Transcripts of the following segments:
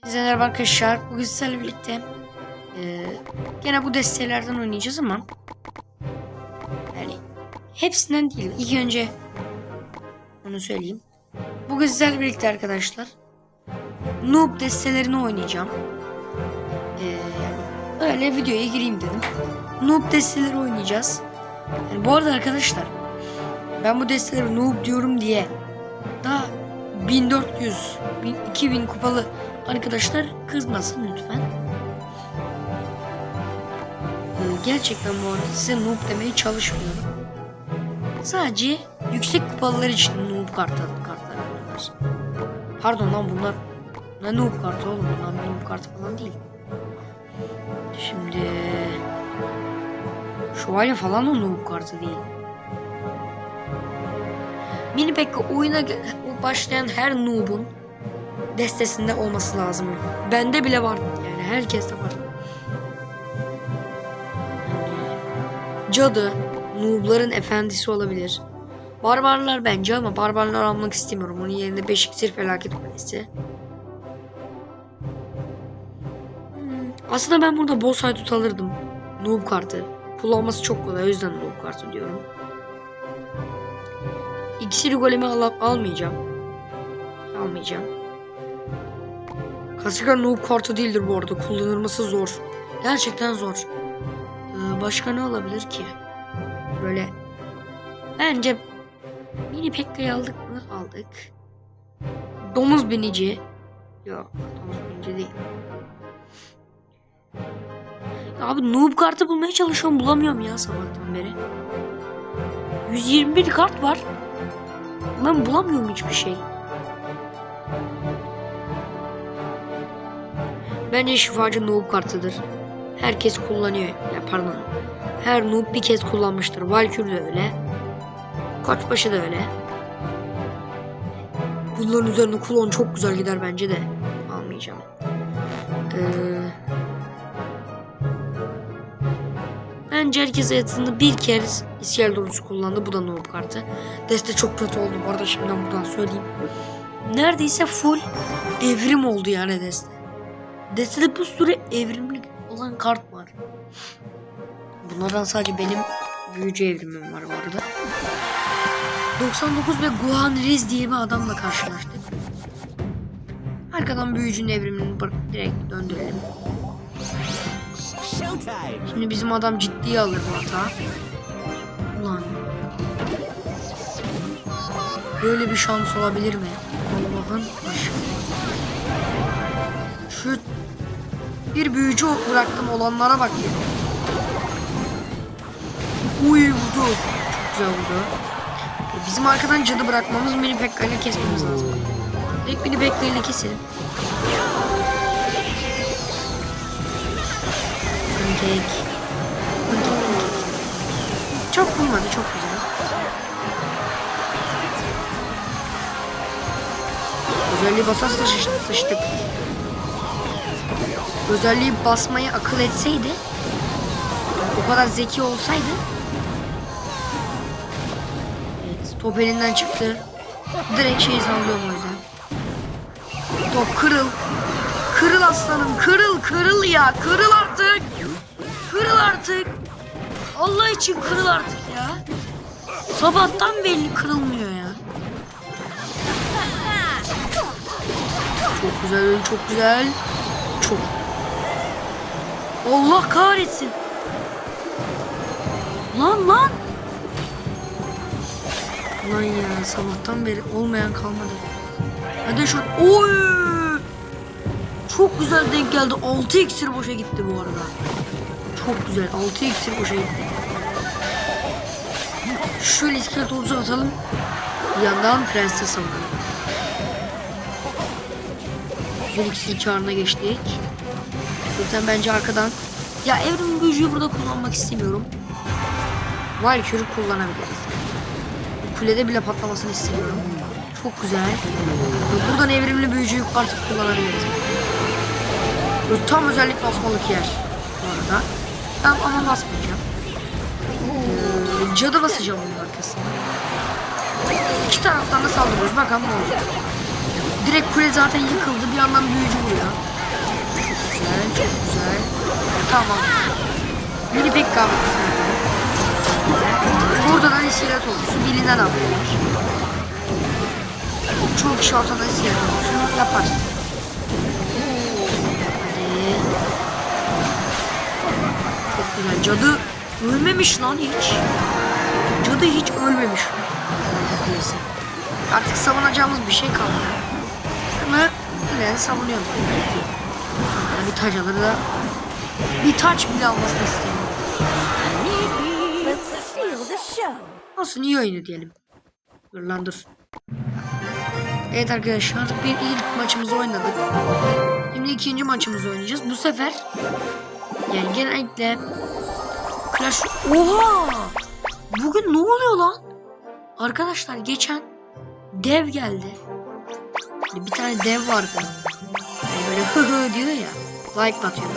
Hepinize merhaba arkadaşlar. Bugün sizlerle birlikte eee gene bu destelerden oynayacağız ama yani hepsinden değil. İlk önce onu söyleyeyim. Bugün sizlerle birlikte arkadaşlar noob destelerini oynayacağım. Eee yani öyle videoya gireyim dedim. Noob desteleri oynayacağız. Yani bu arada arkadaşlar ben bu desteleri noob diyorum diye daha 1400 bin- 2000 kupalı arkadaşlar kızmasın lütfen. Ee, gerçekten bu arada size noob demeye çalışmıyorum. Sadece yüksek kupalılar için noob kartı kartları bunlar. Pardon lan bunlar ne noob kartı oğlum bunlar noob kartı falan değil. Şimdi şövalye falan da noob kartı değil. Mini Pekka oyuna başlayan her noob'un destesinde olması lazım. Bende bile var. Yani herkeste var. Cadı noob'ların efendisi olabilir. Barbarlar bence ama barbarlar almak istemiyorum. Onun yerine Beşiktir Felaket Kulesi. Hmm, Aslında ben burada boss tut alırdım. Noob kartı. Kullanması çok kolay. O yüzden noob kartı diyorum. İksiri golemi al almayacağım. Almayacağım. Kasika noob kartı değildir bu arada. Kullanılması zor. Gerçekten zor. Ee, başka ne olabilir ki? Böyle bence mini Pekka'yı aldık mı? Aldık. Domuz binici. Yok, domuz binici değil. Ya abi noob kartı bulmaya çalışıyorum bulamıyorum ya sabahtan beri. 121 kart var. Ben bulamıyorum hiçbir şey. Bence şifacı noob kartıdır. Herkes kullanıyor. Ya pardon. Her noob bir kez kullanmıştır. Valkür de öyle. Koçbaşı da öyle. Bunların üzerine kulon çok güzel gider bence de. Almayacağım. Ee, bence herkes hayatında bir kez İsyail dolusu kullandı. Bu da noob kartı. Deste çok kötü oldu bu arada şimdiden buradan söyleyeyim. Neredeyse full evrim oldu yani deste. Destede bir sürü evrimlik olan kart var. Bunlardan sadece benim büyücü evrimim var bu arada. 99 ve Guhan Riz diye bir adamla karşılaştık. Arkadan büyücünün evrimini direkt döndürelim. Şimdi bizim adam ciddiye alır bu hata. Ulan. Böyle bir şans olabilir mi? Allah'ın. Şu bir büyücü bıraktım olanlara bak ya. Uy vurdu. Çok güzel vurdu. E, Bizim arkadan cadı bırakmamız mini Pekka ile kesmemiz lazım. Direkt mini Pekka ile keselim. Pankek. Pankek pankek. Çok vurmadı çok güzel. Özelliği basarsa sıç- sıçtık. Özelliği basmayı akıl etseydi o kadar zeki olsaydı Evet top elinden çıktı. Direkt şeyi sallıyorum o yüzden. Top kırıl. Kırıl aslanım kırıl kırıl ya kırıl artık. Kırıl artık. Allah için kırıl artık ya. Sabahtan belli kırılmıyor ya. Çok güzel çok güzel. Çok. Allah kahretsin. Lan lan. Lan ya sabahtan beri olmayan kalmadı. Hadi şu oy. Çok güzel denk geldi. 6 iksir boşa gitti bu arada. Çok güzel. 6 iksir boşa gitti. Şöyle iskelet olucu atalım. Yandan prenses alalım. Güzel iksir çağrına geçtik. Zaten bence arkadan. Ya evrim büyücüyü burada kullanmak istemiyorum. Valkyrie'yi kullanabiliriz. Kulede bile patlamasını istemiyorum. Çok güzel. Buradan evrimli büyücüyü artık kullanabiliriz. Tam özellik basmalık yer. Bu arada. Ben ama basmayacağım. Ee, cadı basacağım onun arkasına. İki taraftan da saldırıyoruz. Bakalım ne olacak. Direkt kule zaten yıkıldı. Bir yandan büyücü vuruyor. Tamam. Mini Pekka. Buradan iskelet olursun. Bilinen avlıyorlar. Çok kişi ortada olursun. Yaparsın. Hadi. Çok güzel. Cadı ölmemiş lan hiç. Cadı hiç ölmemiş. Neyse. Artık savunacağımız bir şey kalmadı. Ama yine savunuyorum. Sonra bir taç alır da bir taç bile almasını show. Olsun iyi oyunu diyelim. Dur lan dur. Evet arkadaşlar bir ilk maçımızı oynadık. Şimdi ikinci maçımızı oynayacağız. Bu sefer yani genellikle Clash... Oha! Bugün ne oluyor lan? Arkadaşlar geçen dev geldi. Hani bir tane dev vardı. Hani böyle hı hı diyor ya. Like atıyor.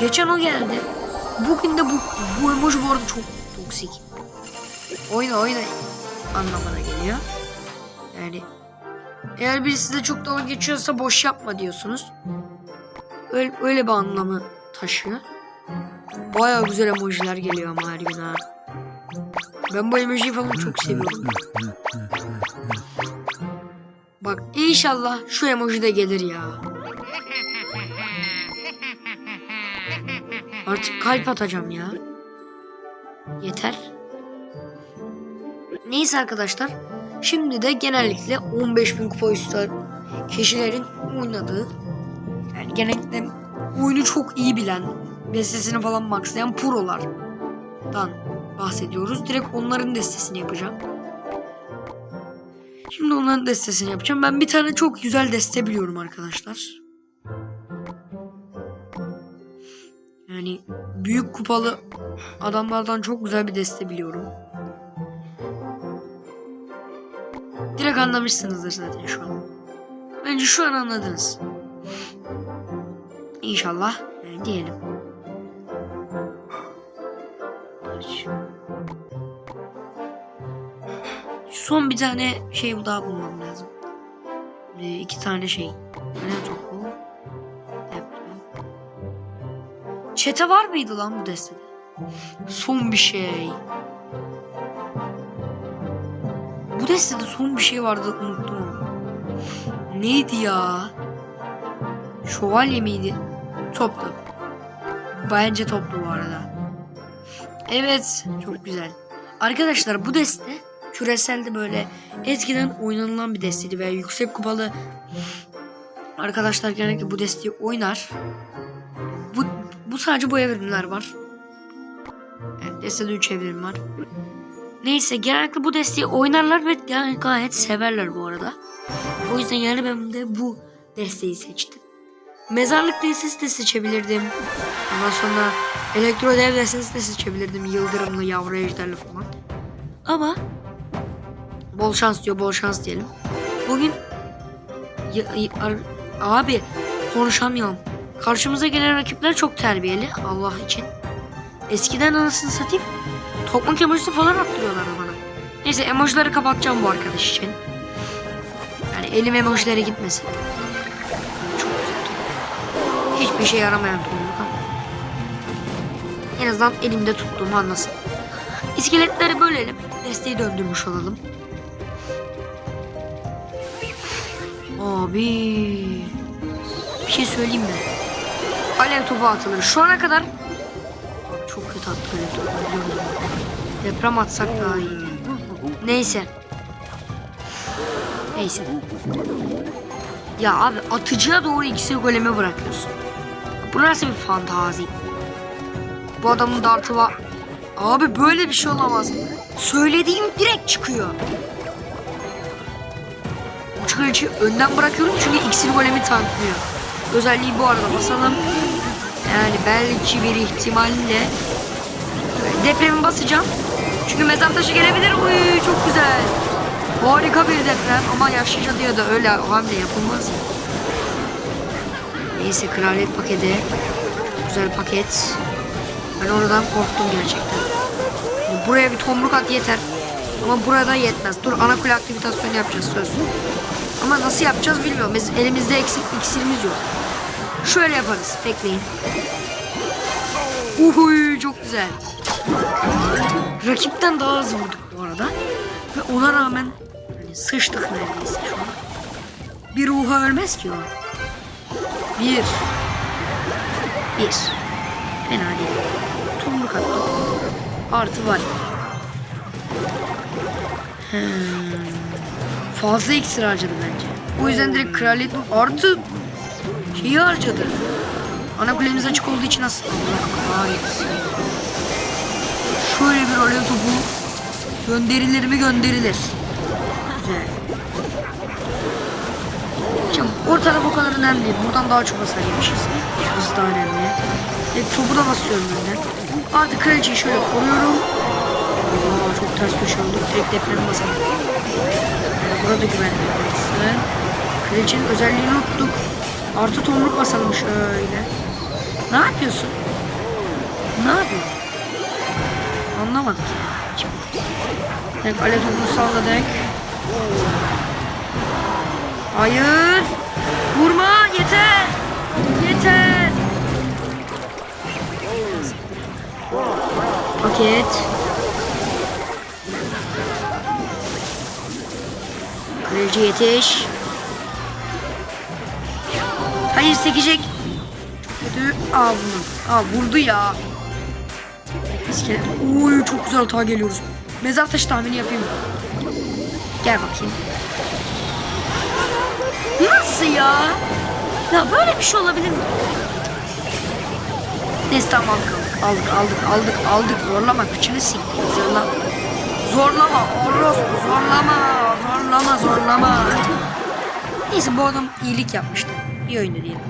Geçen o geldi. Bugün de bu, bu emoji bu arada çok toksik. Oyna oyna anlamına geliyor. Yani eğer birisi de çok dalga geçiyorsa boş yapma diyorsunuz. Öyle, öyle bir anlamı taşıyor. Baya güzel emojiler geliyor ama her gün ha. Ben bu emojiyi falan çok seviyorum. Bak inşallah şu emoji de gelir ya. Artık kalp atacağım ya. Yeter. Neyse arkadaşlar. Şimdi de genellikle 15.000 kupa üstü kişilerin oynadığı yani genellikle oyunu çok iyi bilen destesini falan maxlayan prolardan bahsediyoruz. Direkt onların destesini yapacağım. Şimdi onların destesini yapacağım. Ben bir tane çok güzel deste biliyorum arkadaşlar. Yani büyük kupalı adamlardan çok güzel bir deste biliyorum. Direkt anlamışsınızdır zaten şu an. Bence şu an anladınız. İnşallah yani diyelim. Aç. Son bir tane şey daha bulmam lazım. Ee, iki tane şey. Ne topu? Çete var mıydı lan bu destede? Son bir şey. Bu destede son bir şey vardı unuttum. Neydi ya? Şövalye miydi? Toplu. Bence toplu bu arada. Evet çok güzel. Arkadaşlar bu deste küreselde böyle eskiden oynanılan bir desteydi veya yüksek kupalı arkadaşlar genellikle bu desteği oynar. Sadece bu evrimler var. Evet, destede 3 evrim var. Neyse genellikle bu desteği oynarlar ve yani gayet severler bu arada. O yüzden yani ben de bu desteği seçtim. Mezarlık destesi de seçebilirdim. Ondan sonra elektro dev destesi de seçebilirdim. Yıldırımlı yavru ejderli falan. Ama bol şans diyor bol şans diyelim. Bugün ya- ya- abi konuşamıyorum. Karşımıza gelen rakipler çok terbiyeli Allah için. Eskiden anasını satayım Tokmak emojisi falan attırıyorlar bana. Neyse emojileri kapatacağım bu arkadaş için. Yani elim emojilere gitmesin. Çok güzel. Hiçbir şey yaramayan tomruk ama. En azından elimde tuttuğumu anlasın. İskeletleri bölelim. Desteği döndürmüş olalım. Abi. Bir şey söyleyeyim mi? Alev topu atılır. Şu ana kadar çok kötü attık alev topu? Deprem atsak daha iyiydi. Neyse. Neyse. Ya abi atıcıya doğru iksir golemi bırakıyorsun. Bu nasıl bir fantazi? Bu adamın dartı var. Abi böyle bir şey olamaz. Söylediğim direkt çıkıyor. Uçak için önden bırakıyorum çünkü iksir golemi tanklıyor. Özelliği bu arada basalım. Yani belki bir ihtimalle depremi basacağım. Çünkü mezar taşı gelebilir. Uy çok güzel. Harika bir deprem ama yaşlı cadıya da öyle hamle yapılmaz. Neyse kraliyet paketi. Güzel paket. Ben oradan korktum gerçekten. Buraya bir tomruk at yeter. Ama burada yetmez. Dur ana kule aktivitasyonu yapacağız söz. Ama nasıl yapacağız bilmiyorum. Biz elimizde eksik iksirimiz yok. Şöyle yaparız. Bekleyin. Uhuy çok güzel. Rakipten daha hızlı vurduk bu arada. Ve ona rağmen hani sıçtık neredeyse şu an. Bir ruha ölmez ki o. Bir. Bir. Fena değil. Tomruk attı. Artı var. Hmm. Fazla iksir harcadı bence. O yüzden direkt kraliyet artı şeyi harcadı. Ana kulemiz açık olduğu için aslında Allah kahretsin. Şöyle bir alev topu gönderilir mi gönderilir. Güzel. Şimdi o taraf o kadar önemli değil. Buradan daha çok hasar yemişiz. Hız daha önemli. Direkt topu da basıyorum önden. Artık kraliçeyi şöyle koruyorum. Aa, çok ters köşe olduk. Direkt depremi basalım. Yani burada güvenli. Kraliçenin özelliğini unuttuk. Artı tomruk basalım şöyle. Ne yapıyorsun? Ne yapıyorsun? Anlamadık ya. Evet, alev topunu salladık. Hayır. Vurma yeter. Yeter. Paket. Kraliçe yetiş. Hayır sekecek. Çok kötü. Aa bunu. Aa vurdu ya. İskelet. Oy çok güzel hata geliyoruz. Mezar taşı tahmini yapayım. Gel bakayım. Nasıl ya? Ya böyle bir şey olabilir mi? Neyse tamam aldık aldık aldık aldık aldık zorlama kıçını sik zorlama zorlama orospu zorlama zorlama zorlama Neyse bu adam iyilik yapmıştı bir oyunu diyelim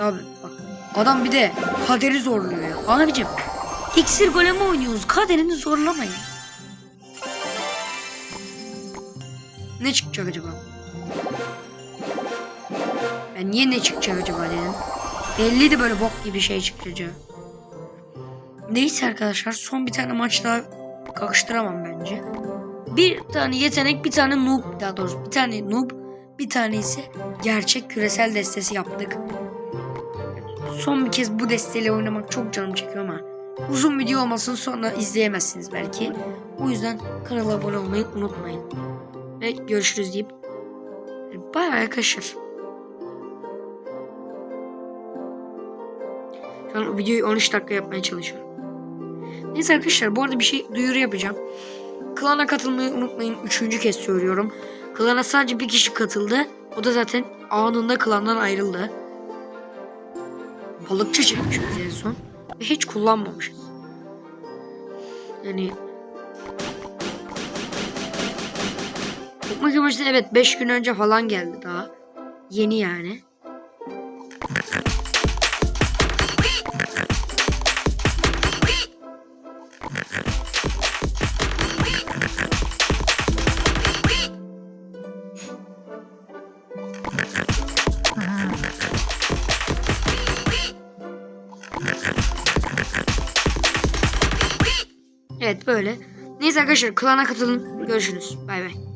Abi bak adam bir de kaderi zorluyor ya abicim iksir golemi oynuyoruz kaderini zorlamayın Ne çıkacak acaba? Ben niye ne çıkacak acaba dedim. Belliydi böyle bok gibi şey çıkacağı. Neyse arkadaşlar son bir tane maç daha kakıştıramam bence. Bir tane yetenek bir tane noob daha doğrusu bir tane noob bir tane ise gerçek küresel destesi yaptık. Son bir kez bu desteyle oynamak çok canım çekiyor ama uzun video olmasın sonra izleyemezsiniz belki. O yüzden kanala abone olmayı unutmayın. Ve görüşürüz deyip bay bay arkadaşlar. Şu an videoyu 13 dakika yapmaya çalışıyorum. Neyse arkadaşlar bu arada bir şey duyuru yapacağım. Klana katılmayı unutmayın. Üçüncü kez söylüyorum. Klana sadece bir kişi katıldı. O da zaten anında klandan ayrıldı. Balıkçı çıkmış biz en son. Ve hiç kullanmamışız. Yani Okuma amaçlı evet 5 gün önce falan geldi daha. Yeni yani. Böyle. Neyse arkadaşlar klana katılın. Görüşürüz. Bay bay.